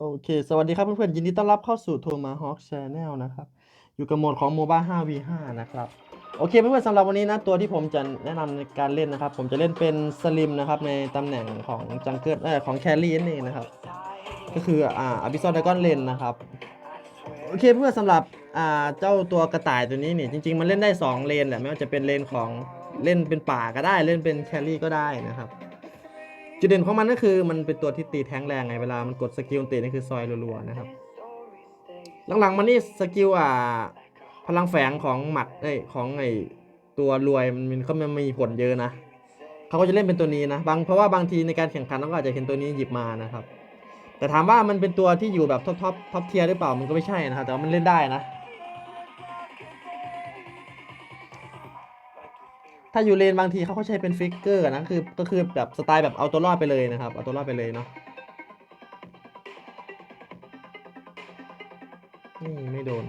โอเค สวัสดีครับเพื่อนๆ ยินดีต้อนรับเข้าสู่ Tomahawk Channel นะครับ อยู่กับโหมดของ MOBA 5v5 นะครับ โอเคเพื่อนๆสำหรับวันนี้นะ ตัวที่ผมจะแนะนำในการเล่นนะครับ ผมจะเล่นเป็นสลิมนะครับ ในตำแหน่งของจังเกิลเอ่อของแคลรี่นั่นเองนะครับ ก็คืออ่าอบิซอดดากอนเลนนะครับ โอเคเพื่อนสำหรับอ่าเจ้าตัวกระต่ายตัวนี้เนี่ยจริง ๆ มันเล่นได้ 2 เลนแหละไม่ว่าจะเป็นเลนของเล่นเป็นป่าก็ได้เล่นเป็นแคลรี่ก็ได้นะครับ จุดเด่นของมันก็คือมันเป็นตัวที่ตีแทงแรงไงเวลามันกดสกิลตีนี่คือซอยรัวๆนะครับ หลังๆมันนี่สกิลอ่าพลังแฝงของหมัดเอ้ยของไอตัวรวยมันมันเขามันมีผลเยอะนะเขาก็จะเล่นเป็นตัวนี้นะบางเพราะว่าบางทีในการแข่งขันเราก็อาจจะเห็นตัวนี้หยิบมานะครับ แต่ถามว่ามันเป็นตัวที่อยู่แบบท็อปท็อปท็อปเทียร์หรือเปล่ามันก็ไม่ใช่นะครับแต่ว่ามันเล่นได้นะ ถ้าอยู่เลนบางทีเขาก็ใช้เป็นฟิกเกอร์นะคือก็คือแบบสไตล์แบบเอาตัวรอดไปเลยนะครับเอาตัวรอดไปเลยเนาะนี่ไม่โดน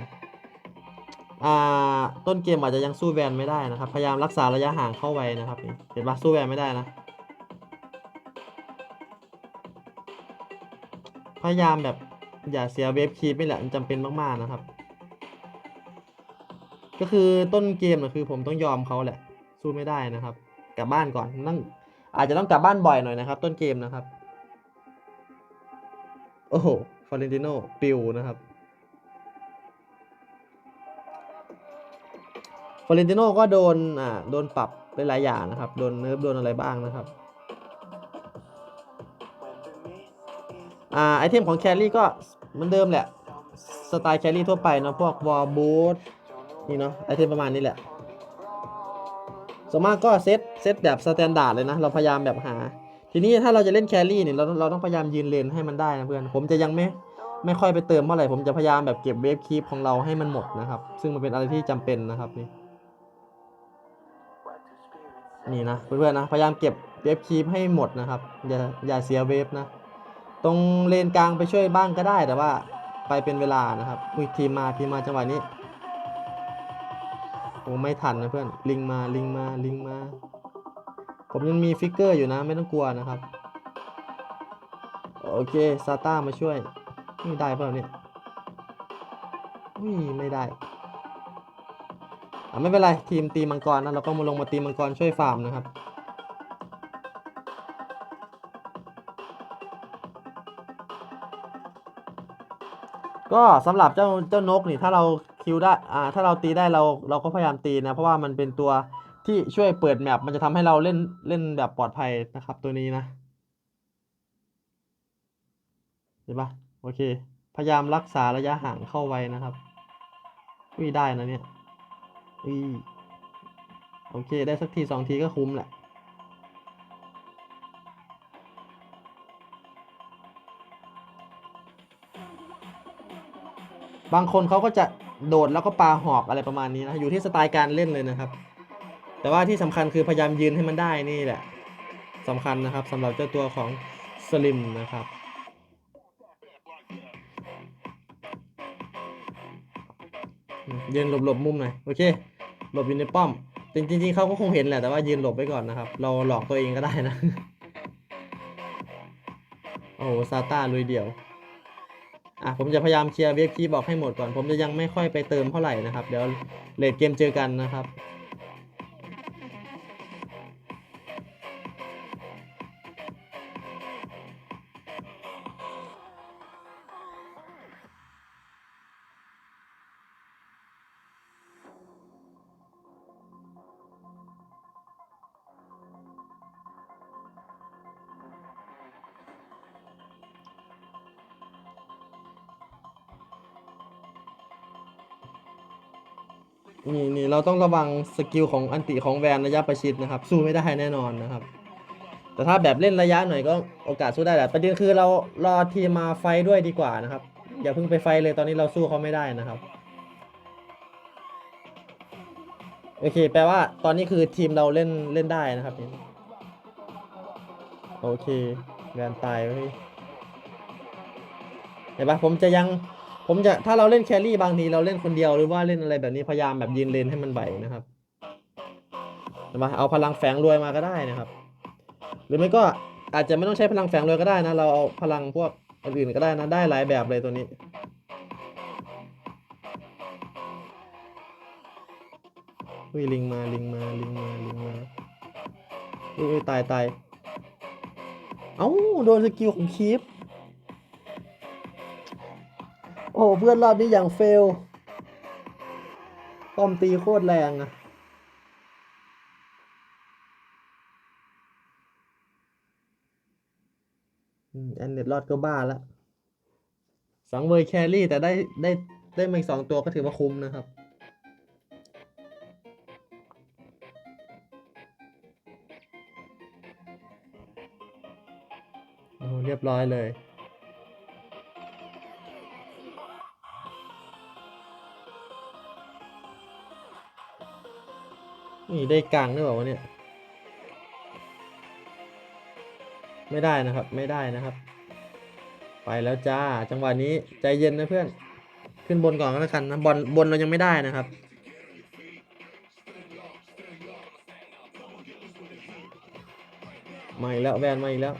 อ่าต้นเกมอาจจะยังสู้แวนไม่ได้นะครับ พยายามรักษาระยะห่างเข้าไว้นะครับ เห็นปะสู้แวนไม่ได้นะ พยายามแบบอย่าเสียเวฟคีปไม่แหละมันจำเป็นมาก ๆ นะครับ ก็คือต้นเกมนะคือผมต้องยอมเขาแหละ สู้ไม่ได้นะครับ กลับบ้านก่อนต้องอาจจะต้องกลับบ้านบ่อยหน่อยนะครับ ต้นเกมนะครับ โอ้โหฟอเรนติโนปิวนะครับฟอเรนติโนก็โดนอ่าโดนปรับไปหลายอย่างนะครับ โดนเนิร์ฟโดนอะไรบ้างนะครับอ่าไอเทมของแครี่ก็เหมือนเดิมแหละ สไตล์แครี่ทั่วไปเนาะพวกวอลบูทนี่เนาะไอเทมประมาณนี้แหละ ส่วนมากก็เซตเซตแบบสแตนดาร์ดเลยนะ เราพยายามแบบหา ทีนี้ถ้าเราจะเล่นแครี่เนี่ยเราเราต้องพยายามยืนเลนให้มันได้นะเพื่อน ผมจะยังไม่ไม่ค่อยไปเติมเท่าไหร่ ผมจะพยายามแบบเก็บเวฟคีปของเราให้มันหมดนะครับ ซึ่งมันเป็นอะไรที่จำเป็นนะครับนี่ นี่นะเพื่อนๆนะ พยายามเก็บเวฟคีปให้หมดนะครับ อย่าอย่าเสียเวฟนะ ตรงเลนกลางไปช่วยบ้างก็ได้แต่ว่าไปเป็นเวลานะครับอุ้ยทีมมาทีมมาจังหวะนี้ โอ้ไม่ทันนะเพื่อน ลิงมาลิงมาลิงมา ผมยังมีฟิกเกอร์อยู่นะ ไม่ต้องกลัวนะครับ โอเคซาต้ามาช่วย นี่ได้เปล่าเนี่ยอุ้ยไม่ได้อะไม่เป็นไร ทีมตีมังกรนะเราก็มาลงมาตีมังกรช่วยฟาร์มนะครับก็สำหรับเจ้าเจ้านกนี่ถ้าเรา คิวได้อ่าถ้าเราตีได้เราเราก็พยายามตีนะ เพราะว่ามันเป็นตัวที่ช่วยเปิดแมปมันจะทำให้เราเล่นเล่นแบบปลอดภัยนะครับตัวนี้นะเห็นปะโอเค พยายามรักษาระยะห่างเข้าไว้นะครับอุ้ยได้นะเนี่ยอุ้ยโอเค ได้สักทีสองทีก็คุ้มแหละบางคนเขาก็จะ โดดแล้วก็ปลาหอกอะไรประมาณนี้นะอยู่ที่สไตล์การเล่นเลยนะครับ แต่ว่าที่สำคัญคือพยายามยืนให้มันได้นี่แหละสำคัญนะครับสำหรับเจ้าตัวของสลิมนะครับยืนหลบหลบมุมหน่อยโอเคหลบอยู่ในป้อม จริงจริงๆเขาก็คงเห็นแหละแต่ว่ายืนหลบไว้ก่อนนะครับ เราหลอกตัวเองก็ได้นะ โอ้ซาต้าลุยเดี่ยว อะผมจะพยายามเคลียร์เวฟคีบอกให้หมดก่อน ผมจะยังไม่ค่อยไปเติมเท่าไหร่นะครับ เดี๋ยวเลดเกมเจอกันนะครับ นี่นี่เราต้องระวังสกิลของอันติของแวนระยะประชิดนะครับ สู้ไม่ได้แน่นอนนะครับ แต่ถ้าแบบเล่นระยะหน่อยก็โอกาสสู้ได้แหละประเด็นคือเรารอทีมมาไฟด้วยดีกว่านะครับ อย่าเพิ่งไปไฟเลยตอนนี้เราสู้เขาไม่ได้นะครับโอเค แปลว่าตอนนี้คือทีมเราเล่นเล่นได้นะครับ โอเคแวนตายไว้ยเห็นปะผมจะยัง ผมจะถ้าเราเล่นแครี่บางทีเราเล่นคนเดียวหรือว่าเล่นอะไรแบบนี้พยายามแบบยืนเลนให้มันไหวนะครับเห็นปะเอาพลังแฝงรวยมาก็ได้นะครับ หรือไม่ก็อาจจะไม่ต้องใช้พลังแฝงรวยก็ได้นะ เราเอาพลังพวกอื่นก็ได้นะได้หลายแบบเลยตัวนี้อุ้ยลิงมาลิงมาลิงมาลิงมาอุ้ยตายตายเอ้าโดนสกิลของคีป โอ้โหเพื่อนรอบนี้อย่างเฟลป้อมตีโคตรแรงอะอืมแอนเน็ตรอดก็บ้าละสังเวยแครี่ แต่ได้ได้ได้มาอีกสองตัวก็ถือว่าคุ้มนะครับโอ้เรียบร้อยเลย นี่ได้กลางด้วยเปล่าวะเนี่ย ไม่ได้นะครับ ไม่ได้นะครับ ไปแล้วจ้า จังหวะนี้ใจเย็นนะเพื่อน ขึ้นบนก่อนก็แล้วกันนะบอลบนเรายังไม่ได้นะครับ มาอีกแล้วแวนมาอีกแล้ว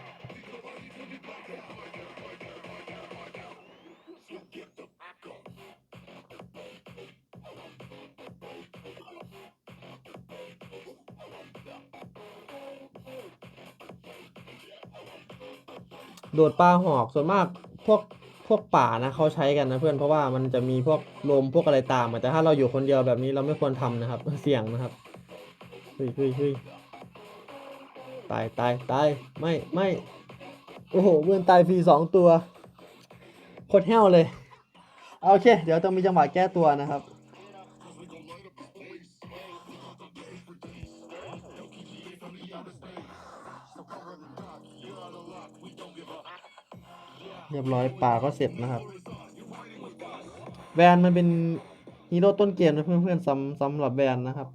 โดดปลาหอกส่วนมากพวกพวกป่านะเขาใช้กันนะเพื่อนเพราะว่ามันจะมีพวกลมพวกอะไรตามแต่ถ้าเราอยู่คนเดียวแบบนี้เราไม่ควรทำนะครับ เสี่ยงนะครับเฮ้ยเฮ้ยเฮ้ยตายตายตายไม่ไม่โอ้โหเพื่อนตายฟรีสองตัวโคตรแห้วเลยโอเค เดี๋ยวต้องมีจังหวะแก้ตัวนะครับ เรียบร้อยป่าก็เสร็จนะครับ แวนมันเป็นฮีโร่ต้นเกมนะเพื่อนๆสำสำหรับแวนนะครับ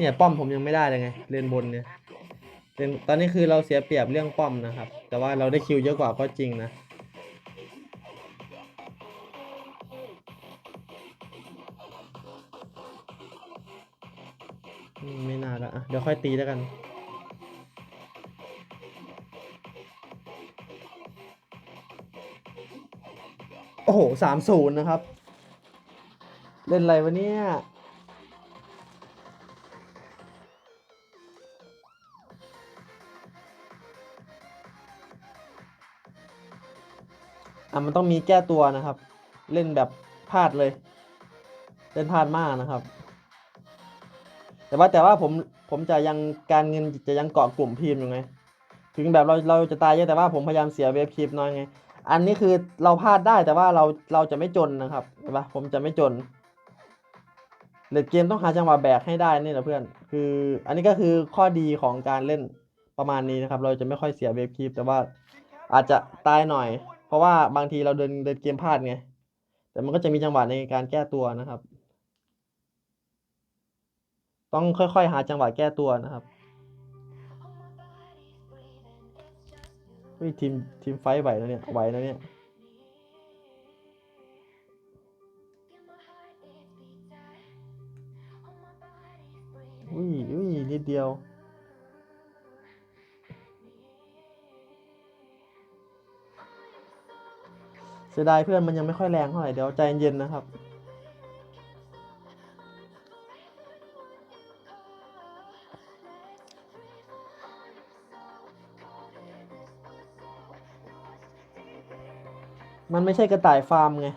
เนี่ยป้อมผมยังไม่ได้เลยไงเลนบนเนี่ยเลนตอนนี้คือเราเสียเปรียบเรื่องป้อมนะครับ แต่ว่าเราได้คิวเยอะกว่าก็จริงนะไม่น่าละอะเดี๋ยวค่อยตีแล้วกันโอ้โหสามศูนย์นะครับ เล่นอะไรวะเนี่ย มันต้องมีแก้ตัวนะครับ เล่นแบบพลาดเลย เล่นพลาดมากนะครับ แต่ว่าแต่ว่าผมผมจะยังการเงินจะยังเกาะกลุ่มพีมอยู่ไง ถึงแบบเราเราจะตายเยอะแต่ว่าผมพยายามเสียเวฟคลิปน้อยไง อันนี้คือเราพลาดได้แต่ว่าเราเราจะไม่จนนะครับเห็นปะผมจะไม่จนเลดเกมต้องหาจังหวะแบกให้ได้นี่แหละเพื่อน คือ อันนี้ก็คือข้อดีของการเล่นประมาณนี้นะครับ เราจะไม่ค่อยเสียเวฟคลิปแต่ว่าอาจจะตายหน่อย เพราะว่าบางทีเราเดินเดินเกมพลาดไง แต่มันก็จะมีจังหวะในการแก้ตัวนะครับ ต้องค่อยๆ หาจังหวะแก้ตัวนะครับเฮ้ยทีมทีมไฟท์ไหวนะเนี่ยไหวนะเนี่ยอุ้ยอุ้ยนิดเดียว เสียดายเพื่อนมันยังไม่ค่อยแรงเท่าไหร่เดี๋ยวใจเย็นนะครับ มันไม่ใช่กระต่ายฟาร์มไง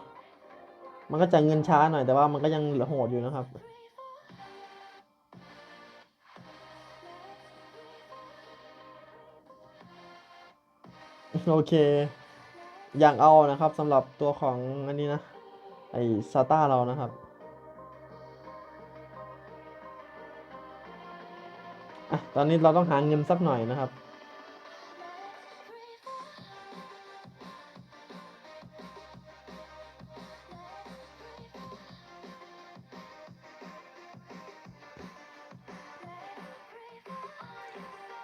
มันก็จะเงินช้าหน่อยแต่ว่ามันก็ยังโหดอยู่นะครับโอเค อย่างเอานะครับสำหรับตัวของอันนี้นะ ไอซาต้าเรานะครับ อะ ตอนนี้เราต้องหาเงินสักหน่อยนะครับ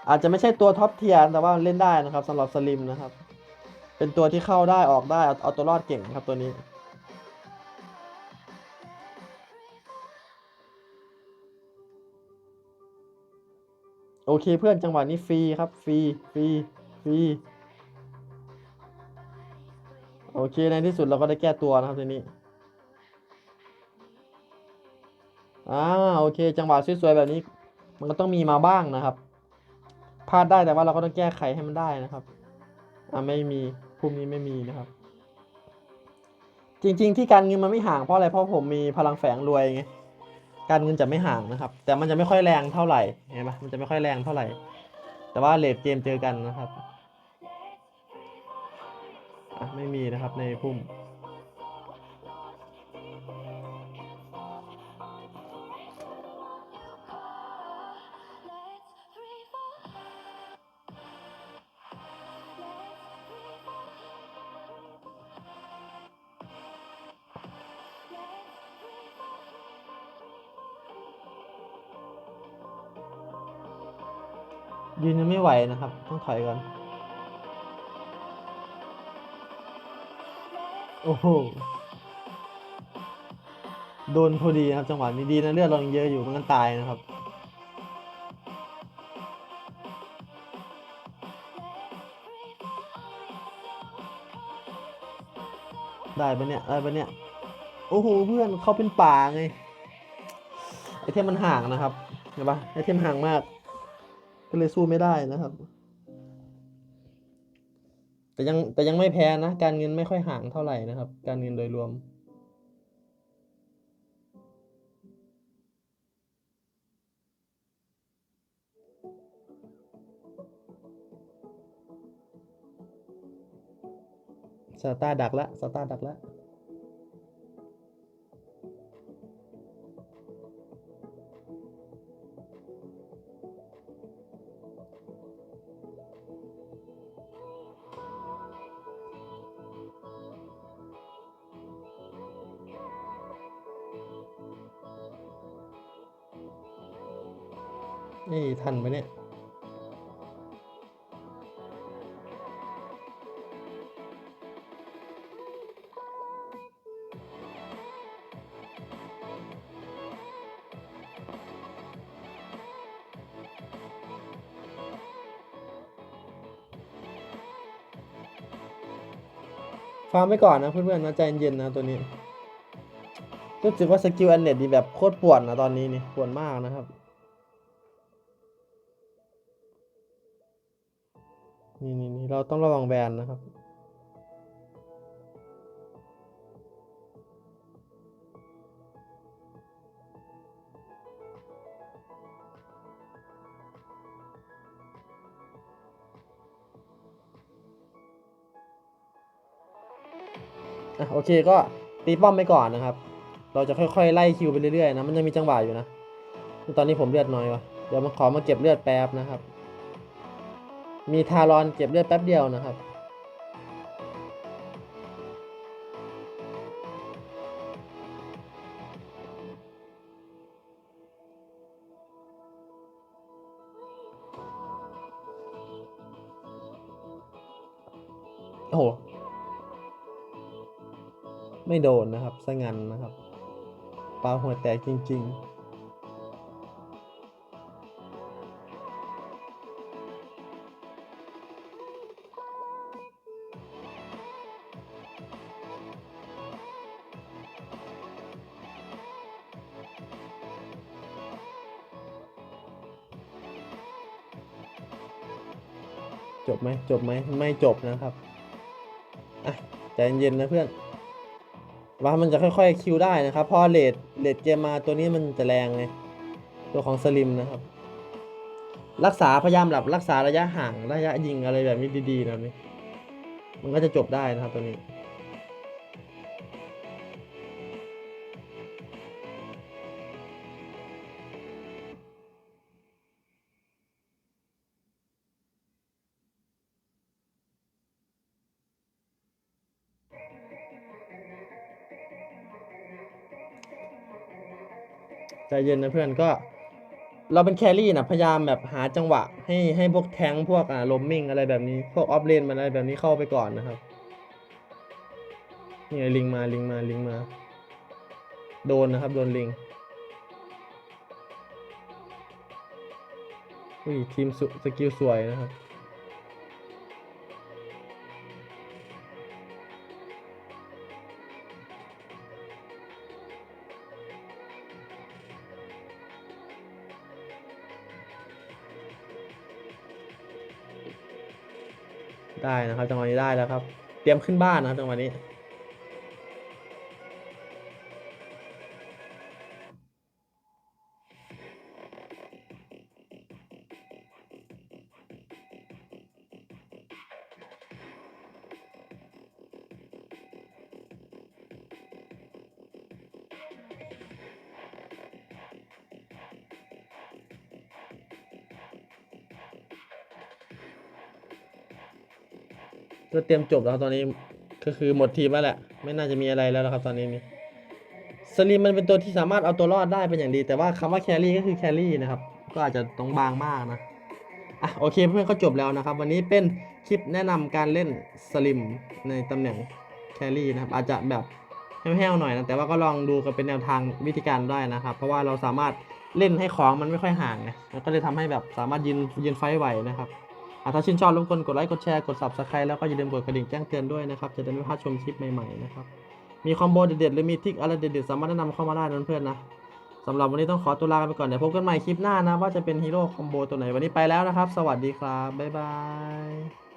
อาจจะไม่ใช่ตัวท็อปเทียร์แต่ว่าเล่นได้นะครับสำหรับสลิมนะครับ เป็นตัวที่เข้าได้ออกได้เอาเอาตัวรอดเก่งครับตัวนี้ โอเคเพื่อนจังหวะนี้ฟรีครับฟรีฟรีฟรีโอเคในที่สุดเราก็ได้แก้ตัวนะครับทีนี้อ่าโอเค จังหวะสวยๆแบบนี้ มันก็ต้องมีมาบ้างนะครับพลาดได้แต่ว่าเราก็ต้องแก้ไขให้มันได้นะครับ อ่าไม่มี ภูมินี้ไม่มีนะครับ จริง ๆ ที่การเงินมันไม่ห่างเพราะอะไรเพราะผมมีพลังแฝงรวยไงการเงินจะไม่ห่างนะครับ แต่มันจะไม่ค่อยแรงเท่าไหร่เห็นปะมันจะไม่ค่อยแรงเท่าไหร่ แต่ว่าเลดเกมเจอกันนะครับไม่มีนะครับในพุ่ม ยืนยังไม่ไหวนะครับ ต้องถอยก่อน โอ้โห โดนพอดีนะครับ จังหวะนี้ดีนะเลือดเรายังเยอะอยู่มันกันตายนะครับได้ปะเนี่ยได้ปะเนี่ย โอ้โหเพื่อนเขาเป็นป่าไง ไอเทมมันห่างนะครับเห็นปะไอเทมห่างมาก เลยสู้ไม่ได้นะครับ แต่ยังแต่ยังไม่แพ้นะ การเงินไม่ค่อยห่างเท่าไหร่นะครับ การเงินโดยรวมสตาร์ดักละสตาร์ดักละ ฟาร์มไปก่อนนะเพื่อนๆนะใจเย็นๆนะตัวนี้รู้สึกว่าสกิลอันเน็ตดีแบบโคตรปวดนะตอนนี้นี่ปวดมากนะครับ นี่นี่นี่เราต้องระวังแบนนะครับ อะโอเคก็ตีป้อมไปก่อนนะครับ เราจะค่อยๆไล่คิวไปเรื่อยๆนะ มันยังมีจังหวะอยู่นะ ตอนนี้ผมเลือดน้อยวะเดี๋ยวมาขอมาเก็บเลือดแป๊บนะครับ มีทารอนเก็บเลือดแป๊บเดียวนะครับโอ้โห ไม่โดนนะครับสงันนะครับปลาหัวแตกจริง ๆจบไหมจบไหมไม่จบนะครับ อะ ใจเย็นนะเพื่อน ว่ามันจะค่อยๆคิวได้นะครับเพอเลดเลดเกมมาตัวนี้มันจะแรงไงตัวของสลิมนะครับ รักษาพยายามหลับรักษาระยะห่างระยะยิงอะไรแบบนี้ดีๆนะนี่มันก็จะจบได้นะครับตัวนี้ ใจเย็นนะเพื่อนก็ เราเป็นแครี่นะพยายามแบบหาจังหวะ ให้ให้พวกแทงพวกอ่าลมมิ่งอะไรแบบนี้ พวกออฟเลนมันอะไรแบบนี้เข้าไปก่อนนะครับนี่ไงลิงมาลิงมาลิงมา โดนนะครับ โดนลิงอุ้ยทีมสสกิลสวยนะครับ นะครับจังหวะนี้ได้แล้วครับ เตรียมขึ้นบ้านนะครับจังหวะนี้ ก็เตรียมจบแล้วตอนนี้ก็คือหมดทีมแล้วแหละ ไม่น่าจะมีอะไรแล้วนะครับตอนนี้นี่สลิมมันเป็นตัวที่สามารถเอาตัวรอดได้เป็นอย่างดี แต่ว่าคำว่าแครี่ก็คือแครี่นะครับก็อาจจะต้องบางมากนะอะโอเคเพื่อนก็จบแล้วนะครับ วันนี้เป็นคลิปแนะนำการเล่นสลิมในตำแหน่งแครี่นะครับ อาจจะแบบแห้วๆหน่อยนะแต่ว่าก็ลองดูกันเป็นแนวทางวิธีการได้นะครับ เพราะว่าเราสามารถเล่นให้ของมันไม่ค่อยห่างไงก็เลยทำให้แบบสามารถยืนยืนไฟไหวนะครับ ถ้าชื่นชอบรบกวนกดไลค์กดแชร์กด subscribe แล้วก็อย่าลืมกดกระดิ่งแจ้งเตือนด้วยนะครับจะได้ไม่พลาดชมคลิปใหม่ๆนะครับมีคอมโบเด็ดๆหรือมีทิกอะไรเด็ดๆสามารถแนะนำเข้ามาได้นะเพื่อนนะสำหรับวันนี้ต้องขอตัวลาไปก่อนเดี๋ยวพบกันใหม่คลิปหน้านะว่าจะเป็นฮีโร่คอมโบตัวไหนวันนี้ไปแล้วนะครับ สวัสดีครับบ๊ายบาย